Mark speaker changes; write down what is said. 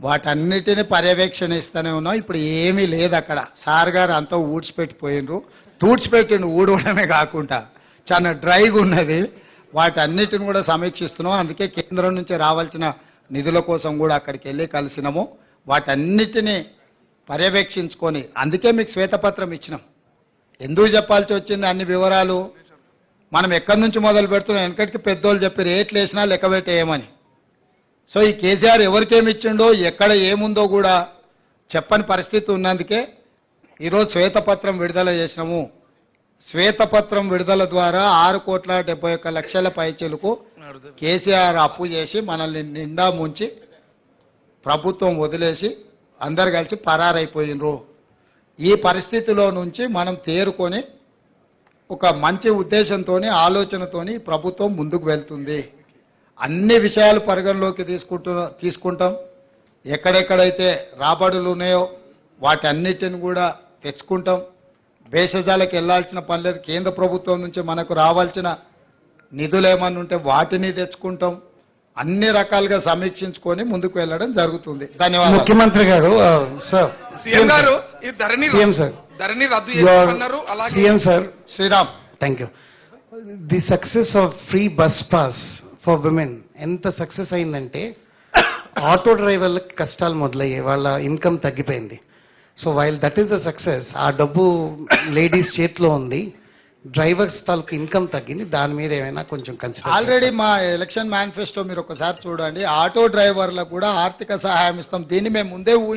Speaker 1: వాటన్నిటిని పర్యవేక్షణిస్తూనే ఉన్నాం. ఇప్పుడు ఏమీ లేదు అక్కడ. సార్ గారు అంతా ఊడ్చిపెట్టిపోయినరు తూడ్చిపెట్టిండు ఊడవడమే కాకుండా. చాలా డ్రైగా ఉన్నది. వాటన్నిటిని కూడా సమీక్షిస్తున్నాం. అందుకే కేంద్రం నుంచి రావాల్సిన నిధుల కోసం కూడా అక్కడికి వెళ్ళి కలిసినాము. వాటన్నిటిని పర్యవేక్షించుకొని అందుకే మీకు శ్వేతపత్రం ఇచ్చినాం. ఎందుకు చెప్పాల్సి వచ్చింది? అన్ని వివరాలు. మనం ఎక్కడి నుంచి మొదలు పెడుతున్నాం? వెనకటికి పెద్దోళ్ళు చెప్పి రేట్లు వేసినా లెక్క పెట్టేయమని. సో ఈ కేసీఆర్ ఎవరికేమి ఇచ్చిండో ఎక్కడ ఏముందో కూడా చెప్పని పరిస్థితి ఉన్నందుకే ఈరోజు శ్వేతపత్రం విడుదల చేసినాము. శ్వేతపత్రం విడుదల ద్వారా ఆరు కోట్ల డెబ్బై ఒక్క లక్షల పైచీలకు కేసీఆర్ అప్పు చేసి మనల్ని నిండా ముంచి ప్రభుత్వం వదిలేసి అందరు కలిసి పరారైపోయినరు. ఈ పరిస్థితిలో నుంచి మనం తేరుకొని ఒక మంచి ఉద్దేశంతో ఆలోచనతోని ప్రభుత్వం ముందుకు వెళ్తుంది. అన్ని విషయాలు పరిగణలోకి తీసుకుంటు తీసుకుంటాం. ఎక్కడెక్కడైతే రాబడులు ఉన్నాయో వాటన్నిటిని కూడా తెచ్చుకుంటాం. భేషజాలకు వెళ్ళాల్సిన పని లేదు. కేంద్ర ప్రభుత్వం నుంచి మనకు రావాల్సిన నిధులు ఏమన్నా ఉంటే వాటిని తెచ్చుకుంటాం. అన్ని రకాలుగా సమీక్షించుకొని ముందుకు వెళ్ళడం జరుగుతుంది. ధన్యవాదాలు.
Speaker 2: ముఖ్యమంత్రి గారు సార్.
Speaker 3: సీఎం గారు ఈ ధరణి
Speaker 2: సీఎం సార్.
Speaker 3: ధరణి రద్దు చేస్తున్నారు అలాగే
Speaker 2: CM sir.
Speaker 1: Sriram.
Speaker 2: Thank you the success of free bus pass for women ఎంత సక్సెస్ అయిందంటే ఆటో డ్రైవర్లకు కష్టాలు మొదలయ్యాయి వాళ్ళ ఇన్కమ్ తగ్గిపోయింది. So while that is the success ఆ డబ్బు లేడీస్ చేతిలో ఉంది డ్రైవర్స్ తాలూకు ఇన్కమ్ తగ్గింది దాని మీద ఏమైనా కొంచెం కన్సిడర్
Speaker 1: ఆల్రెడీ మా ఎలక్షన్ మేనిఫెస్టో మీరు ఒకసారి చూడండి ఆటో డ్రైవర్లకు కూడా ఆర్థిక సహాయం ఇస్తాం దీన్ని మేము ముందే ఊహించి.